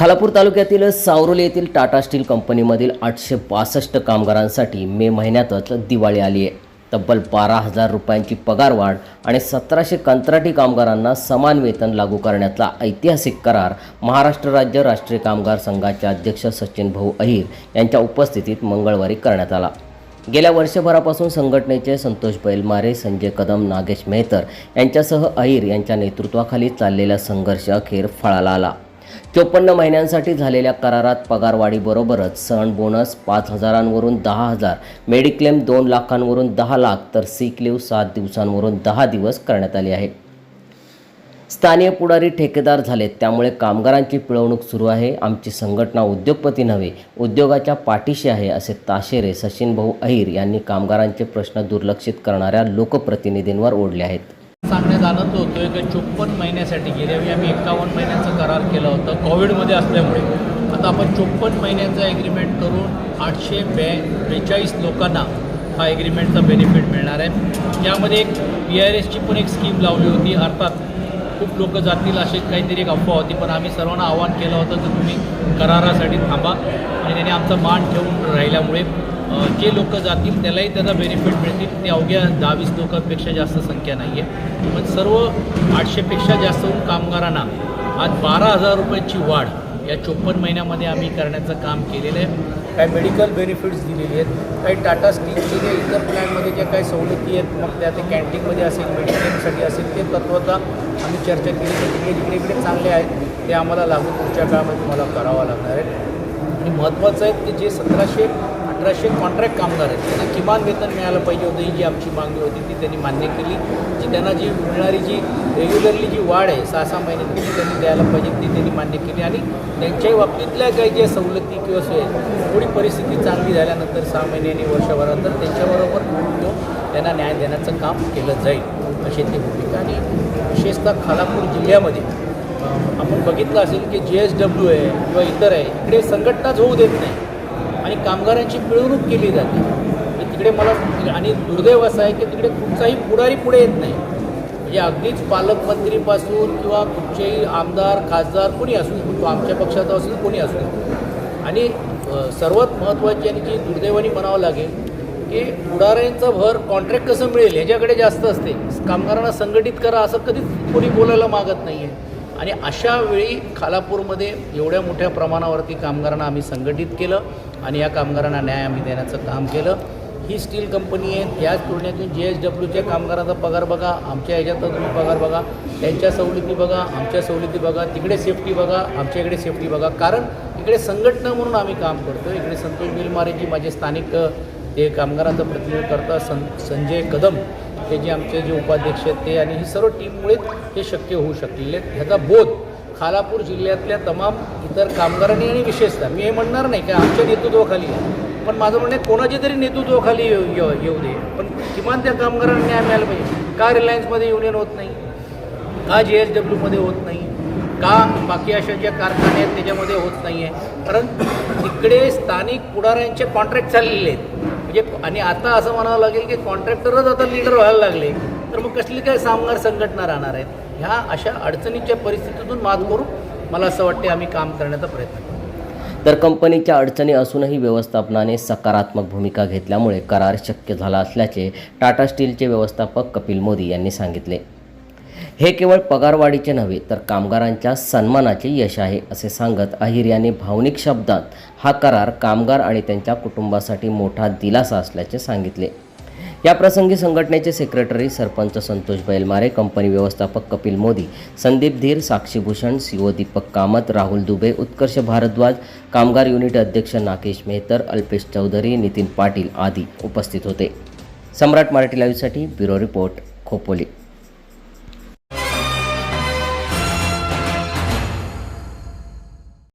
खालापूर तालुक्यातील सावरोली येथील टाटा स्टील कंपनीमधील आठशे बासष्ट कामगारांसाठी मे महिन्यातच दिवाळी आली आहे. तब्बल बारा हजार रुपयांची पगारवाढ आणि सतराशे कंत्राटी कामगारांना समान वेतन लागू करण्याचा ऐतिहासिक करार महाराष्ट्र राज्य राष्ट्रीय कामगार संघाचे अध्यक्ष सचिन भाऊ अहिर यांच्या उपस्थितीत मंगळवारी करण्यात आला. गेल्या वर्षभरापासून संघटनेचे संतोष बैलमारे संजय कदम नागेश मेहतर यांच्यासह अहिर यांच्या नेतृत्वाखाली चाललेला संघर्ष अखेर फळाला आला. चोपन्न महिन्यांसाठी झालेल्या करारात पगारवाढीबरोबरच सण बोनस पाच हजारांवरून दहा हजार मेडिक्लेम दोन लाखांवरून दहा लाख तर सीक लिव्ह सात दिवसांवरून दहा दिवस करण्यात आली आहे स्थानीय पुढारी ठेकेदार झालेत त्यामुळे कामगारांची पिळवणूक सुरू आहे. आमची संघटना उद्योगपती नव्हे उद्योगाच्या पाठीशी आहे असे ताशेरे सचिन भाऊ अहिर यांनी कामगारांचे प्रश्न दुर्लक्षित करणाऱ्या लोकप्रतिनिधींवर ओढले आहेत. सांगण्यात आनंद आहे की चोपन्न महिन्यासाठी गेल्या वेळी आम्ही एक्कावन्न महिन्यांचा करार केला होता कोविडमध्ये असल्यामुळे. आता आपण चोपन्न महिन्यांचा ॲग्रीमेंट करून आठशे बे बेचाळीस लोकांना हा ॲग्रीमेंटचा बेनिफिट मिळणार आहे. यामध्ये एक पी आर एसची पण एक स्कीम लावली होती. अर्थात खूप लोक जातील अशी काहीतरी एक अफवा होती पण आम्ही सर्वांना आवाहन केलं होतं की तुम्ही करारासाठी थांबा. आणि त्याने आमचा मान ठेवून राहिल्यामुळे जे लोक जातील त्यालाही त्याचा बेनिफिट मिळतील. ते अवघ्या दहावीस लोकांपेक्षा जास्त संख्या नाही आहे पण सर्व आठशेपेक्षा जास्त कामगारांना आज बारा हजार रुपयाची वाढ या चोपन्न महिन्यामध्ये आम्ही करण्याचं काम केलेलं आहे. काही मेडिकल बेनिफिट्स दिलेली आहेत. काही टाटा स्टीलचे जे इतर प्लॅनमध्ये ज्या काही सवलती आहेत मग त्या ते कॅन्टीनमध्ये असेल मेडिकलसाठी असेल ते तत्वता आम्ही चर्चा केली. तर तिकडे जिकडे इकडे चांगले आहेत. ते आम्हाला लागू पुढच्या काळामध्ये तुम्हाला करावं लागणार आहे आणि महत्त्वाचं आहे की जे सतराशे अठराशे कॉन्ट्रॅक्ट कामगार आहेत. त्यांना किमान वेतन मिळालं पाहिजे होतं ही जी आमची मागणी होती ती त्यांनी मान्य केली. जी त्यांना जी मिळणारी जी रेग्युलरली जी वाढ आहे सहा सहा महिन्यात ती त्यांनी द्यायला पाहिजे ती त्यांनी मान्य केली. आणि त्यांच्याही बाबतीतल्या काही ज्या सवलती किंवा सोय थोडी परिस्थिती चांगली झाल्यानंतर सहा महिन्यांनी वर्षभरानंतर त्यांच्याबरोबर तो त्यांना न्याय देण्याचं काम केलं जाईल अशी ती भूमिका. आणि विशेषतः खालापूर जिल्ह्यामध्ये आपण बघितलं असेल की जे एस डब्ल्यू आहे किंवा इतर आहे इकडे संघटनाच होऊ देत नाही. आणि कामगारांची पिळवणूक केली जाते. तिकडे मला आणि दुर्दैव असं आहे की तिकडे कुठचाही पुढारी पुढे येत नाही. म्हणजे अगदीच पालकमंत्रीपासून किंवा कुठचेही आमदार खासदार कोणी असू तो आमच्या पक्षाचा असेल कोणी असू आणि सर्वात महत्त्वाची आणि जी दुर्दैवाने म्हणावं लागेल की पुढाऱ्यांचा भर कॉन्ट्रॅक्ट कसं मिळेल ह्याच्याकडे जास्त असते. कामगारांना संघटित करा असं कधीच कोणी बोलायला मागत नाही आहे आणि अशा वेळी खालापूरमध्ये एवढ्या मोठ्या प्रमाणावरती कामगारांना आम्ही संघटित केलं आणि या कामगारांना न्याय आम्ही देण्याचं काम केलं. ही स्टील कंपनी आहे त्याच तुलनेतून जे एस डब्ल्यूच्या कामगारांचा पगार बघा आमच्या ह्याच्यातला तुम्ही पगार बघा त्यांच्या सवलती बघा आमच्या सवलती बघा तिकडे सेफ्टी बघा आमच्या इकडे सेफ्टी बघा. कारण इकडे संघटना म्हणून आम्ही काम करतो इकडे संतोष बिलमारे जी माझे स्थानिक ते कामगारांचं प्रतिनिधित्व करतात सं संजय कदम. हे जे आमचे जे उपाध्यक्ष आहेत ते आणि ही सर्व टीममुळेच हे शक्य होऊ शकलेले आहेत. ह्याचा बोध खालापूर जिल्ह्यातल्या तमाम इतर कामगारांनी आणि विशेषतः मी हे म्हणणार नाही की आमच्या नेतृत्वाखाली आहे. पण माझं म्हणणं आहे कोणाच्या तरी नेतृत्वाखाली येऊ येऊ येऊ दे. पण किमान त्या कामगारांना न्याय मिळाला पाहिजे. का रिलायन्समध्ये युनियन होत नाही? का जे एस डब्ल्यूमध्ये होत नाही? का बाकी अशा ज्या कारखाने आहेत त्याच्यामध्ये होत नाही आहे कारण तिकडे स्थानिक पुढाऱ्यांचे कॉन्ट्रॅक्ट चाललेले आहेत. म्हणजे आणि आता असं म्हणावं लागेल की कॉन्ट्रॅक्टरच आता लीडर व्हायला लागले. तर मग कसली काय कामगार संघटना राहणार आहेत? ह्या अशा अडचणीच्या परिस्थितीतून मात करून मला असं वाटते आम्ही काम करण्याचा प्रयत्न करू. तर कंपनीच्या अडचणी असूनही व्यवस्थापनाने सकारात्मक भूमिका घेतल्यामुळे करार शक्य झाला असल्याचे टाटा स्टीलचे व्यवस्थापक कपिल मोदी यांनी सांगितले. हे केवळ पगारवाढीचे नव्हे तर कामगारांच्या सन्मानाचे यश आहे असे सांगत अहिर यांनी भावनिक शब्दात हा करार कामगार आणि त्यांच्या कुटुंबासाठी मोठा दिलासा असल्याचे सांगितले. या प्रसंगी संघटनेचे सेक्रेटरी सरपंच संतोष बैलमारे कंपनी व्यवस्थापक कपिल मोदी संदीप धीर साक्षी भूषण सीओ दीपक कामत राहुल दुबे उत्कर्ष भारद्वाज कामगार युनिट अध्यक्ष नाकेश मेहतर अल्पेश चौधरी नितीन पाटील आदी उपस्थित होते. सम्राट मराठी लाईव्हसाठी ब्युरो रिपोर्ट खोपोली.